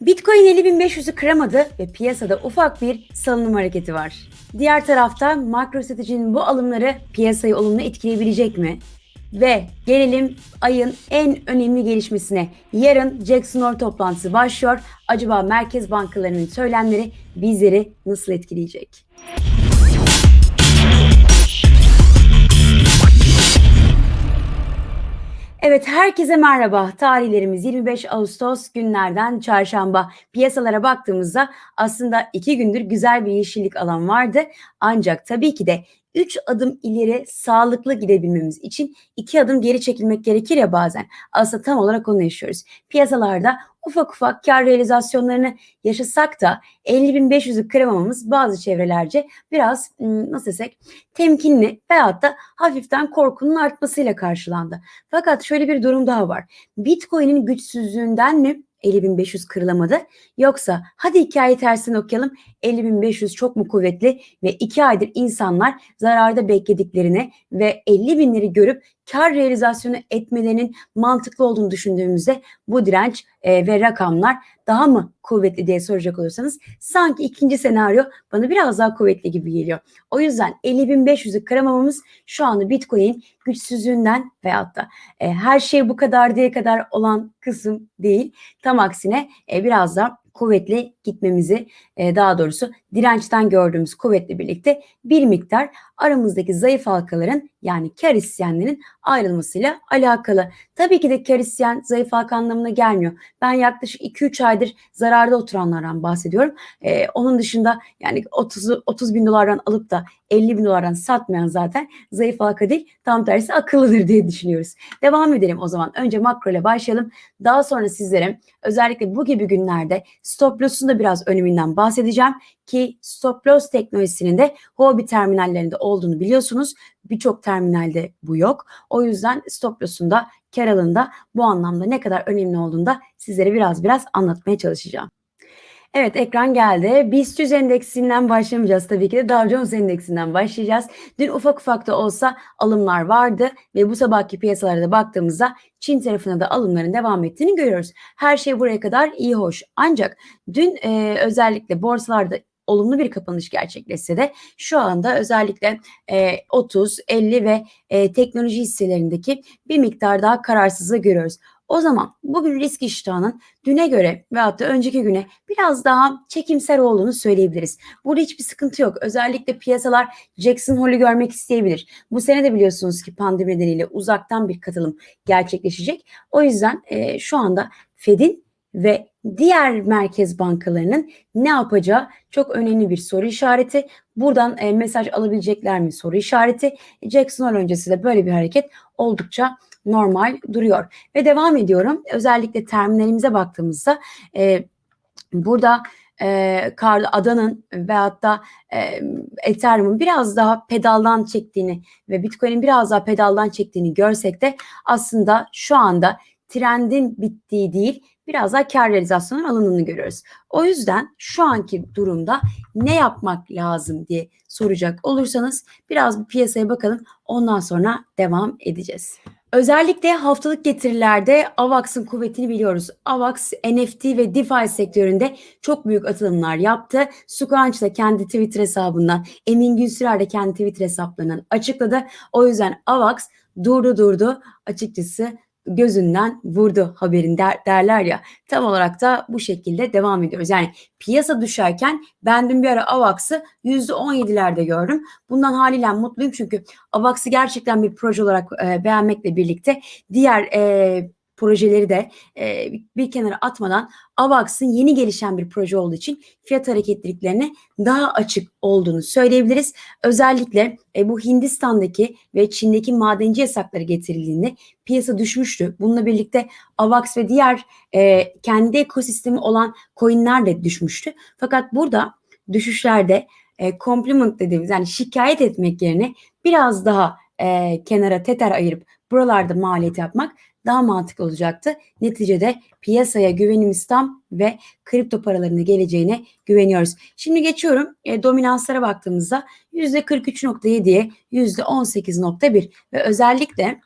Bitcoin 50.500'ü kıramadı ve piyasada ufak bir salınım hareketi var. Diğer tarafta MicroStrategy'nin bu alımları piyasayı olumlu etkileyebilecek mi? Ve gelelim ayın en önemli gelişmesine. Yarın Jackson Hole toplantısı başlıyor. Acaba merkez bankalarının söylemleri bizleri nasıl etkileyecek? Evet herkese merhaba. Tarihlerimiz 25 Ağustos günlerden çarşamba. Piyasalara baktığımızda aslında iki gündür güzel bir yeşillik alan vardı. Ancak tabii ki de 3 adım ileri sağlıklı gidebilmemiz için 2 adım geri çekilmek gerekir ya bazen. Aslında tam olarak onu yaşıyoruz. Piyasalarda ufak ufak kar realizasyonlarını yaşasak da 50.500'ü kıramamamız bazı çevrelerce biraz nasıl desek temkinli veyahut da hafiften korkunun artmasıyla karşılandı. Fakat şöyle bir durum daha var. Bitcoin'in güçsüzlüğünden mi 50.500 kırılamadı. Yoksa hadi hikayeyi tersine okuyalım. 50.500 çok mu kuvvetli ve 2 aydır insanlar zararda beklediklerini ve 50 binleri görüp kar realizasyonu etmelerinin mantıklı olduğunu düşündüğümüzde bu direnç e, ve rakamlar daha mı kuvvetli diye soracak olursanız sanki ikinci senaryo bana biraz daha kuvvetli gibi geliyor. O yüzden 50.500'ü kıramamamız şu anda Bitcoin güçsüzlüğünden veyahut da e, her şey bu kadar diye kadar olan kısım değil. Tam aksine e, biraz da kuvvetli gitmemizi e, daha doğrusu dirençten gördüğümüz kuvvetle birlikte bir miktar aramızdaki zayıf halkaların yani kar isteyenlerin ayrılmasıyla alakalı. Tabii ki de kar isteyen zayıf halka anlamına gelmiyor. Ben yaklaşık 2-3 aydır zararda oturanlardan bahsediyorum. E, onun dışında yani 30, 30 bin dolardan alıp da 50 bin dolardan satmayan zaten zayıf halka değil tam tersi akıllıdır diye düşünüyoruz. Devam edelim o zaman. Önce makro ile başlayalım. Daha sonra sizlere özellikle bu gibi günlerde stop loss'un da biraz öneminden bahsedeceğim ki stop loss teknolojisinin de Huobi terminallerinde olduğunu biliyorsunuz. Birçok terminalde bu yok. O yüzden stop loss'un da kar alında bu anlamda ne kadar önemli olduğunu da sizlere biraz biraz anlatmaya çalışacağım. Evet ekran geldi. BIST 100 endeksinden başlamayacağız tabii ki de Dow Jones endeksinden başlayacağız. Dün ufak ufak da olsa alımlar vardı ve bu sabahki piyasalara da baktığımızda Çin tarafına da alımların devam ettiğini görüyoruz. Her şey buraya kadar iyi hoş. Ancak dün e, özellikle borsalarda olumlu bir kapanış gerçekleşse de şu anda özellikle e, 30, 50 ve e, teknoloji hisselerindeki bir miktar daha kararsızlığı görüyoruz. O zaman bugün risk iştahının düne göre veyahut da önceki güne biraz daha çekimser olduğunu söyleyebiliriz. Burada hiçbir sıkıntı yok. Özellikle piyasalar Jackson Hole'ü görmek isteyebilir. Bu sene de biliyorsunuz ki pandemi nedeniyle uzaktan bir katılım gerçekleşecek. O yüzden e, şu anda Fed'in ve diğer merkez bankalarının ne yapacağı çok önemli bir soru işareti. Buradan e, mesaj alabilecekler mi soru işareti. Jackson Hole öncesi de böyle bir hareket oldukça normal duruyor. Ve devam ediyorum. Özellikle terminalimize baktığımızda e, burada e, Adanın veyahut da e, Ethereum'un biraz daha pedaldan çektiğini ve Bitcoin'in biraz daha pedaldan çektiğini görsek de aslında şu anda trendin bittiği değil biraz daha kar realizasyonun alındığını görüyoruz. O yüzden şu anki durumda ne yapmak lazım diye soracak olursanız biraz bir piyasaya bakalım ondan sonra devam edeceğiz. Özellikle haftalık getirilerde AVAX'ın kuvvetini biliyoruz. AVAX, NFT ve DeFi sektöründe çok büyük atılımlar yaptı. Sukanç da kendi Twitter hesabından, Emin Gülsürer de kendi Twitter hesaplarından açıkladı. O yüzden AVAX durdu durdu açıkçası gözünden vurdu haberin der, derler ya. Tam olarak da bu şekilde devam ediyoruz. Yani piyasa düşerken ben dün bir ara AVAX'ı %17'lerde gördüm. Bundan haliyle mutluyum çünkü AVAX'ı gerçekten bir proje olarak e, beğenmekle birlikte diğer e, projeleri de e, bir kenara atmadan AVAX'ın yeni gelişen bir proje olduğu için fiyat hareketliliklerine daha açık olduğunu söyleyebiliriz. Özellikle e, bu Hindistan'daki ve Çin'deki madenci yasakları getirildiğinde piyasa düşmüştü. Bununla birlikte AVAX ve diğer e, kendi ekosistemi olan coinler de düşmüştü. Fakat burada düşüşlerde e, compliment dediğimiz yani şikayet etmek yerine biraz daha e, kenara teter ayırıp buralarda maliyet yapmak daha mantıklı olacaktı. Neticede piyasaya güvenimiz tam ve kripto paralarının geleceğine güveniyoruz. Şimdi geçiyorum e, dominanslara baktığımızda %43.7'ye %18.1 ve özellikle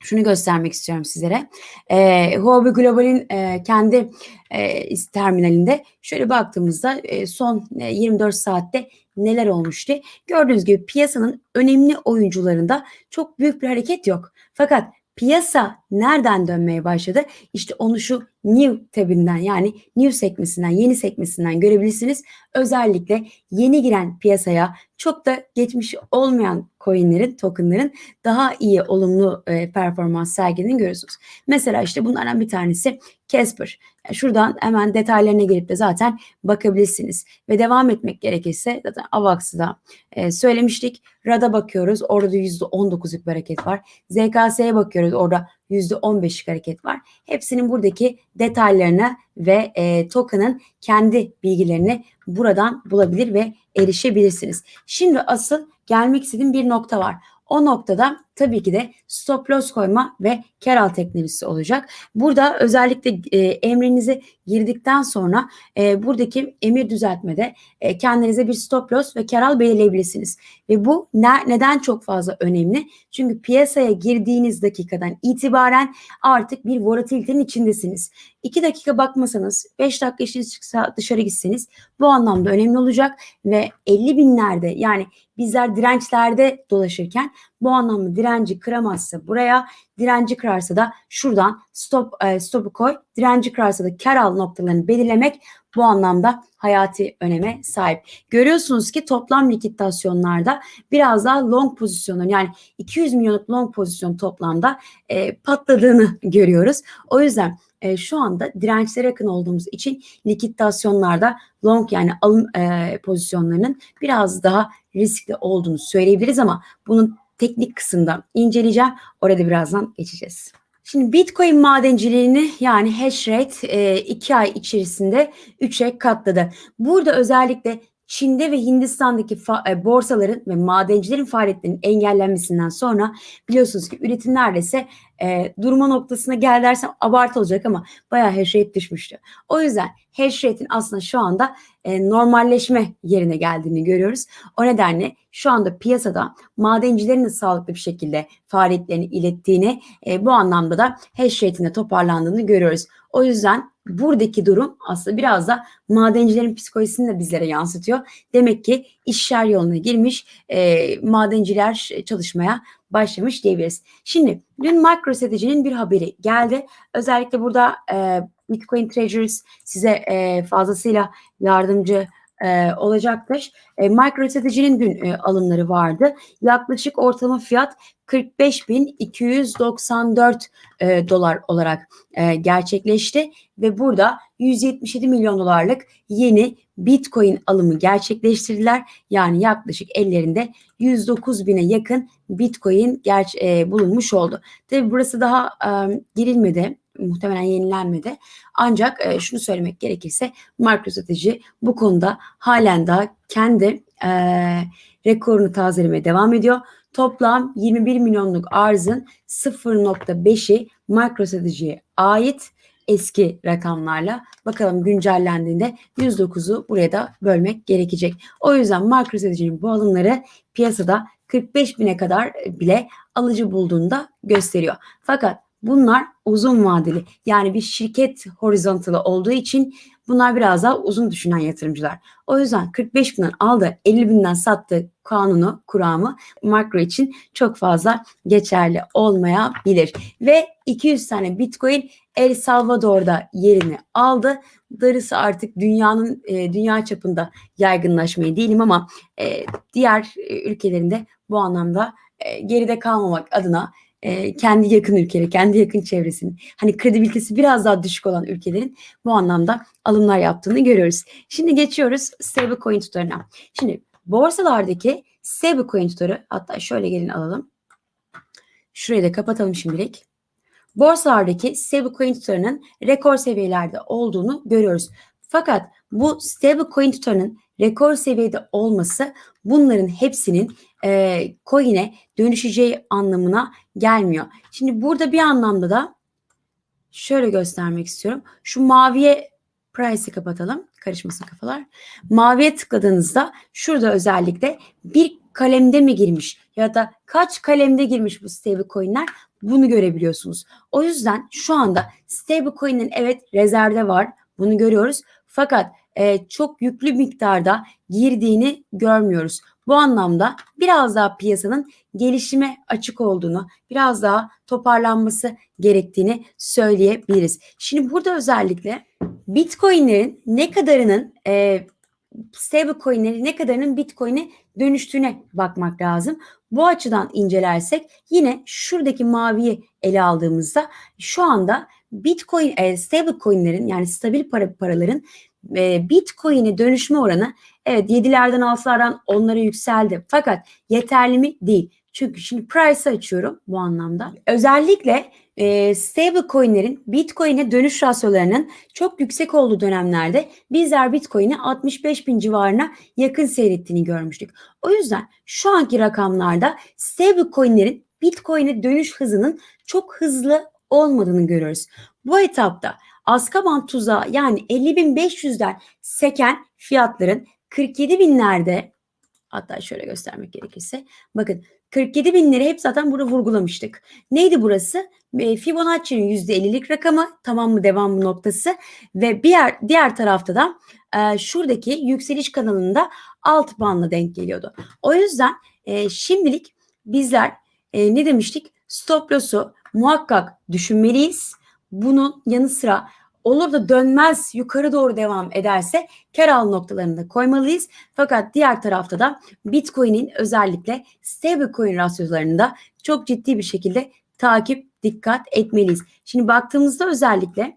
şunu göstermek istiyorum sizlere. E, Huobi Global'in e, kendi e, terminalinde şöyle baktığımızda e, son e, 24 saatte neler olmuştu? Gördüğünüz gibi piyasanın önemli oyuncularında çok büyük bir hareket yok. Fakat piyasa nereden dönmeye başladı? İşte onu şu new tabinden yani new sekmesinden, yeni sekmesinden görebilirsiniz. Özellikle yeni giren piyasaya çok da geçmiş olmayan coinlerin, tokenların daha iyi olumlu e, performans sergilediğini görüyorsunuz. Mesela işte bunlardan bir tanesi Casper. Yani şuradan hemen detaylarına girip de zaten bakabilirsiniz. Ve devam etmek gerekirse zaten Avax'ı da e, söylemiştik. RAD'a bakıyoruz. Orada da %19'luk bir hareket var. ZKS'ye bakıyoruz. Orada %15'lik hareket var. Hepsinin buradaki detaylarına ve e, token'ın kendi bilgilerini buradan bulabilir ve erişebilirsiniz. Şimdi asıl gelmek istediğim bir nokta var. O noktada tabii ki de stop loss koyma ve kar al teknolojisi olacak. Burada özellikle e, emrinizi girdikten sonra e, buradaki emir düzeltmede e, kendinize bir stop loss ve kar al belirleyebilirsiniz. Ve bu ne, neden çok fazla önemli? Çünkü piyasaya girdiğiniz dakikadan itibaren artık bir volatilitenin içindesiniz. 2 dakika bakmasanız 5 dakika işiniz çıksa dışarı gitseniz bu anlamda önemli olacak ve 50 binlerde yani bizler dirençlerde dolaşırken bu anlamda direnci kıramazsa buraya, direnci kırarsa da şuradan stop e, stop'u koy, direnci kırarsa da kar al noktalarını belirlemek bu anlamda hayati öneme sahip. Görüyorsunuz ki toplam likitasyonlarda biraz daha long pozisyonun yani 200 milyonluk long pozisyon toplamda e, patladığını görüyoruz. O yüzden e, şu anda dirençlere yakın olduğumuz için likitasyonlarda long yani alım e, pozisyonlarının biraz daha riskli olduğunu söyleyebiliriz ama bunun teknik kısımda inceleyeceğim. Orada birazdan geçeceğiz. Şimdi Bitcoin madenciliğini yani hash rate 2 e, ay içerisinde 3'e katladı. Burada özellikle Çin'de ve Hindistan'daki e, borsaların ve madencilerin faaliyetlerinin engellenmesinden sonra biliyorsunuz ki üretim neredeyse e, durma noktasına gel dersem abartı olacak ama bayağı hash rate düşmüştü. O yüzden hash rate'in aslında şu anda e, normalleşme yerine geldiğini görüyoruz. O nedenle şu anda piyasada madencilerin de sağlıklı bir şekilde faaliyetlerini ilettiğini e, bu anlamda da hash rate'inde toparlandığını görüyoruz. O yüzden buradaki durum aslında biraz da madencilerin psikolojisini de bizlere yansıtıyor. Demek ki işler yoluna girmiş, e, madenciler çalışmaya başlamış diyebiliriz. Şimdi dün MicroStrategy'nin bir haberi geldi. Özellikle burada e, Bitcoin Treasuries size e, fazlasıyla yardımcı e, olacaktır. E, MicroStrategy'nin dün e, alımları vardı. Yaklaşık ortalama fiyat 45.294 e, dolar olarak e, gerçekleşti ve burada 177 milyon dolarlık yeni Bitcoin alımı gerçekleştirdiler. Yani yaklaşık ellerinde 109 bine yakın Bitcoin ger- e, bulunmuş oldu. Tabi burası daha e, girilmedi muhtemelen yenilenmedi. Ancak e, şunu söylemek gerekirse MicroStrategy bu konuda halen daha kendi e, rekorunu tazelemeye devam ediyor. Toplam 21 milyonluk arzın 0.5'i MicroStrategy'ye ait eski rakamlarla bakalım güncellendiğinde 109'u buraya da bölmek gerekecek. O yüzden MicroStrategy'nin bu alımları piyasada 45 bine kadar bile alıcı bulduğunu da gösteriyor. Fakat bunlar uzun vadeli yani bir şirket horizontalı olduğu için bunlar biraz daha uzun düşünen yatırımcılar. O yüzden 45 binden aldı 50 binden sattı kanunu, kuramı makro için çok fazla geçerli olmayabilir. Ve 200 tane bitcoin El Salvador'da yerini aldı. Darısı artık dünyanın e, dünya çapında yaygınlaşmayı değilim ama e, diğer e, ülkelerinde bu anlamda e, geride kalmamak adına e, kendi yakın ülkeleri, kendi yakın çevresinin hani kredibilitesi biraz daha düşük olan ülkelerin bu anlamda alımlar yaptığını görüyoruz. Şimdi geçiyoruz stablecoin tutarına. Şimdi borsalardaki stablecoin tutarı hatta şöyle gelin alalım. Şurayı da kapatalım şimdilik. Borsalardaki stablecoin tutarının rekor seviyelerde olduğunu görüyoruz. Fakat bu stablecoin tutarının rekor seviyede olması bunların hepsinin e, coin'e dönüşeceği anlamına gelmiyor. Şimdi burada bir anlamda da şöyle göstermek istiyorum. Şu maviye price'i kapatalım. Karışmasın kafalar. Maviye tıkladığınızda şurada özellikle bir kalemde mi girmiş ya da kaç kalemde girmiş bu stable coin'ler bunu görebiliyorsunuz. O yüzden şu anda stablecoin'in evet rezervde var. Bunu görüyoruz. Fakat e, çok yüklü miktarda girdiğini görmüyoruz. Bu anlamda biraz daha piyasanın gelişime açık olduğunu, biraz daha toparlanması gerektiğini söyleyebiliriz. Şimdi burada özellikle Bitcoin'lerin ne kadarının e, stable coin'leri ne kadarının Bitcoin'e dönüştüğüne bakmak lazım. Bu açıdan incelersek yine şuradaki maviyi ele aldığımızda şu anda Bitcoin e, stable coin'lerin yani stabil para paraların e, Bitcoin'e dönüşme oranı evet 7'lerden 6'lardan onlara yükseldi. Fakat yeterli mi? Değil. Çünkü şimdi price açıyorum bu anlamda. Özellikle e, stable coinlerin Bitcoin'e dönüş rasyolarının çok yüksek olduğu dönemlerde bizler Bitcoin'i 65 bin civarına yakın seyrettiğini görmüştük. O yüzden şu anki rakamlarda stable coinlerin Bitcoin'e dönüş hızının çok hızlı olmadığını görüyoruz. Bu etapta Azkaban tuzağı yani 50.500'den seken fiyatların 47 binlerde hatta şöyle göstermek gerekirse bakın 47 binleri hep zaten burada vurgulamıştık. Neydi burası? Fibonacci'nin %50'lik rakamı tamam mı devam mı noktası ve diğer diğer tarafta da e, şuradaki yükseliş kanalında alt bandla denk geliyordu. O yüzden e, şimdilik bizler e, ne demiştik? Stop loss'u muhakkak düşünmeliyiz. Bunun yanı sıra olur da dönmez yukarı doğru devam ederse kar al noktalarını da koymalıyız. Fakat diğer tarafta da Bitcoin'in özellikle stablecoin rasyolarında çok ciddi bir şekilde takip dikkat etmeliyiz. Şimdi baktığımızda özellikle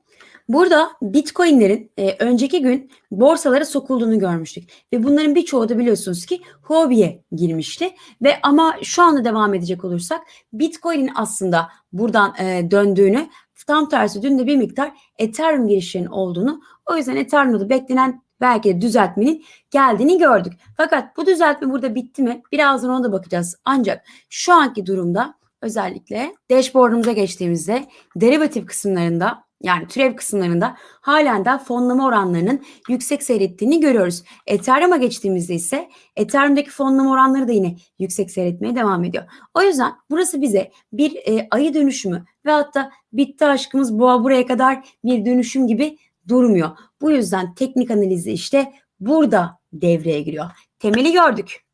Burada Bitcoin'lerin e, önceki gün borsalara sokulduğunu görmüştük ve bunların birçoğu da biliyorsunuz ki Huobi'ye girmişti ve ama şu anda devam edecek olursak Bitcoin'in aslında buradan e, döndüğünü tam tersi dün de bir miktar Ethereum girişlerinin olduğunu o yüzden Ethereum'da beklenen belki de düzeltmenin geldiğini gördük. Fakat bu düzeltme burada bitti mi? Birazdan ona da bakacağız. Ancak şu anki durumda özellikle dashboard'umuza geçtiğimizde derivatif kısımlarında yani türev kısımlarında halen de fonlama oranlarının yüksek seyrettiğini görüyoruz. Ethereum'a geçtiğimizde ise Ethereum'daki fonlama oranları da yine yüksek seyretmeye devam ediyor. O yüzden burası bize bir e, ayı dönüşümü ve hatta bitti aşkımız boğa buraya kadar bir dönüşüm gibi durmuyor. Bu yüzden teknik analizi işte burada devreye giriyor. Temeli gördük.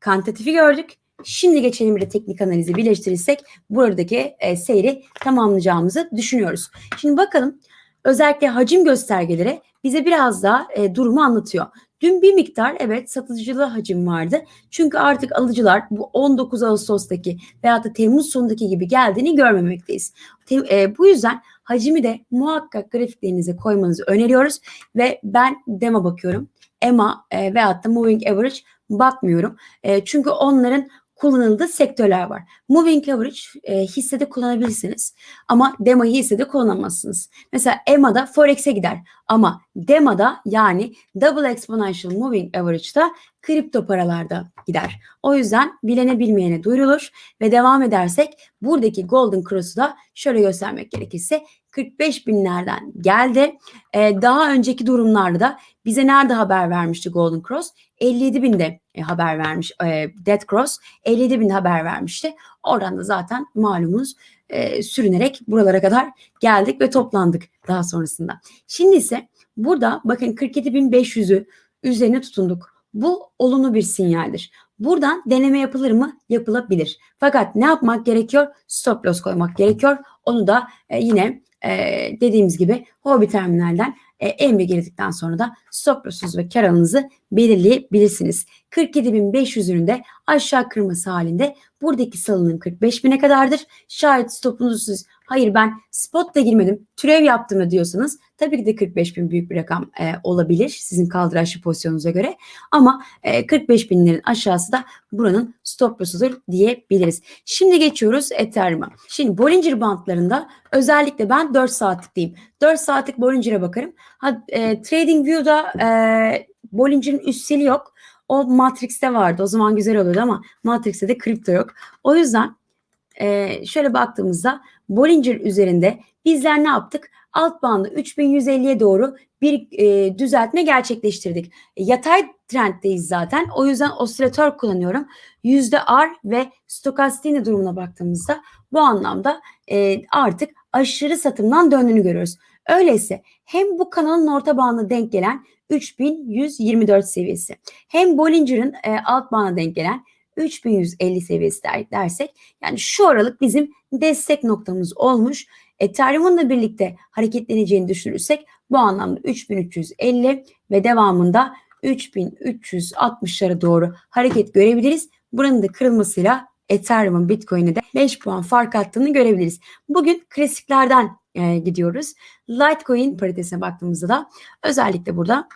Kantitatifi gördük. Şimdi geçelim bir de teknik analizi birleştirirsek buradaki e, seyri tamamlayacağımızı düşünüyoruz. Şimdi bakalım özellikle hacim göstergeleri bize biraz daha e, durumu anlatıyor. Dün bir miktar evet satıcılı hacim vardı. Çünkü artık alıcılar bu 19 Ağustos'taki veya da Temmuz sonundaki gibi geldiğini görmemekteyiz. Te, e, bu yüzden hacimi de muhakkak grafiklerinize koymanızı öneriyoruz ve ben demo bakıyorum. EMA e, veyahut da Moving Average bakmıyorum. E, çünkü onların kullanıldığı sektörler var. Moving average e, hissede kullanabilirsiniz ama DEMA'yı hissede kullanamazsınız. Mesela EMA'da Forex'e gider ama DEMA'da yani Double Exponential Moving Average'da kripto paralarda gider. O yüzden bilene bilmeyene duyurulur ve devam edersek buradaki Golden Cross'u da şöyle göstermek gerekirse 45 binlerden geldi. Ee, daha önceki durumlarda da bize nerede haber vermişti Golden Cross? 57 binde e, haber vermiş e, Dead Cross 57 binde haber vermişti. Oradan da zaten malumunuz e, sürünerek buralara kadar geldik ve toplandık daha sonrasında. Şimdi ise burada bakın 47.500'ü üzerine tutunduk. Bu olumlu bir sinyaldir. Buradan deneme yapılır mı? Yapılabilir. Fakat ne yapmak gerekiyor? Stop loss koymak gerekiyor. Onu da e, yine e, dediğimiz gibi hobi terminalden e, emri girdikten sonra da stop ve kar alanınızı belirleyebilirsiniz. 47.500'ünü de aşağı kırması halinde buradaki salınım 45.000'e kadardır. Şayet stopunuzu hayır ben spot da girmedim türev yaptım mı diyorsanız tabii ki de 45.000 büyük bir rakam e, olabilir sizin kaldıraçlı pozisyonunuza göre ama e, 45.000'lerin aşağısı da buranın stop loss'udur diyebiliriz. Şimdi geçiyoruz Ethereum'a. Şimdi Bollinger Bandlarında özellikle ben 4 saatlikteyim. 4 saatlik Bollinger'e bakarım. Ha, e, TradingView'da e, Bollinger'in üsteli yok. O Matrix'te vardı. O zaman güzel oluyordu ama Matrix'te de kripto yok. O yüzden e, şöyle baktığımızda Bollinger üzerinde bizler ne yaptık? alt bandı 3150'ye doğru bir e, düzeltme gerçekleştirdik. E, yatay trenddeyiz zaten. O yüzden osilatör kullanıyorum. Yüzde R ve stokastini durumuna baktığımızda bu anlamda e, artık aşırı satımdan döndüğünü görüyoruz. Öyleyse hem bu kanalın orta bandına denk gelen 3124 seviyesi hem Bollinger'ın e, alt bandına denk gelen 3150 seviyesi der, dersek yani şu aralık bizim destek noktamız olmuş. Ethereum'la birlikte hareketleneceğini düşünürsek bu anlamda 3350 ve devamında 3360'lara doğru hareket görebiliriz. Buranın da kırılmasıyla Ethereum'un Bitcoin'e de 5 puan fark attığını görebiliriz. Bugün klasiklerden e, gidiyoruz. Litecoin paritesine baktığımızda da özellikle burada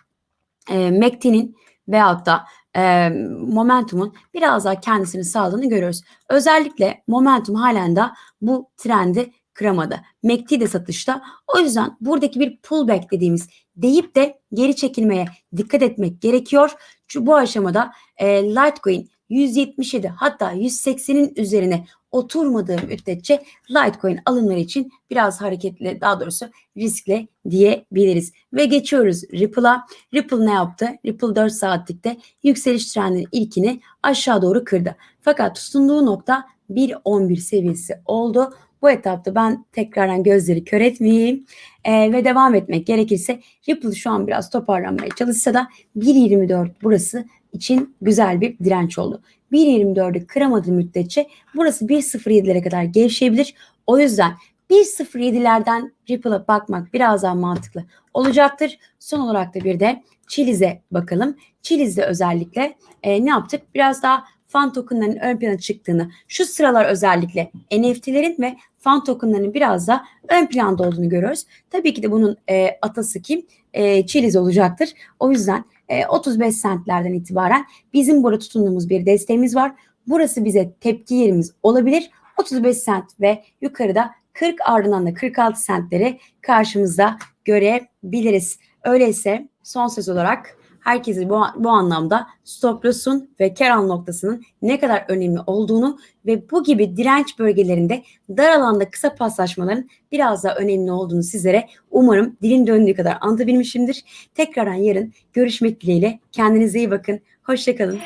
e, MACD'nin veyahut da e, Momentum'un biraz daha kendisini sağladığını görüyoruz. Özellikle Momentum halen de bu trendi kıramadı. MACD de satışta. O yüzden buradaki bir pullback dediğimiz deyip de geri çekilmeye dikkat etmek gerekiyor. Çünkü bu aşamada e, Litecoin 177 hatta 180'in üzerine oturmadığı müddetçe Litecoin alımları için biraz hareketli daha doğrusu riskli diyebiliriz. Ve geçiyoruz Ripple'a. Ripple ne yaptı? Ripple 4 saatlikte yükseliş trendinin ilkini aşağı doğru kırdı. Fakat tutunduğu nokta 1.11 seviyesi oldu. Bu etapta ben tekrardan gözleri kör etmeyeyim ee, ve devam etmek gerekirse Ripple şu an biraz toparlanmaya çalışsa da 1.24 burası için güzel bir direnç oldu. 1.24'ü kıramadığı müddetçe burası 1.07'lere kadar gevşeyebilir. O yüzden 1.07'lerden Ripple'a bakmak biraz daha mantıklı olacaktır. Son olarak da bir de Chiliz'e bakalım. Chiliz'de özellikle e, ne yaptık? Biraz daha fan tokenlarının ön plana çıktığını, şu sıralar özellikle NFT'lerin ve fan tokenlarının biraz da ön planda olduğunu görüyoruz. Tabii ki de bunun e, atası kim? E, Chiliz olacaktır. O yüzden e, 35 centlerden itibaren bizim burada tutunduğumuz bir desteğimiz var. Burası bize tepki yerimiz olabilir. 35 cent ve yukarıda 40 ardından da 46 centleri karşımızda görebiliriz. Öyleyse son söz olarak herkesi bu, bu anlamda stop loss'un ve kar al noktasının ne kadar önemli olduğunu ve bu gibi direnç bölgelerinde dar alanda kısa paslaşmaların biraz daha önemli olduğunu sizlere umarım dilin döndüğü kadar anlatabilmişimdir. Tekrardan yarın görüşmek dileğiyle. Kendinize iyi bakın. Hoşçakalın.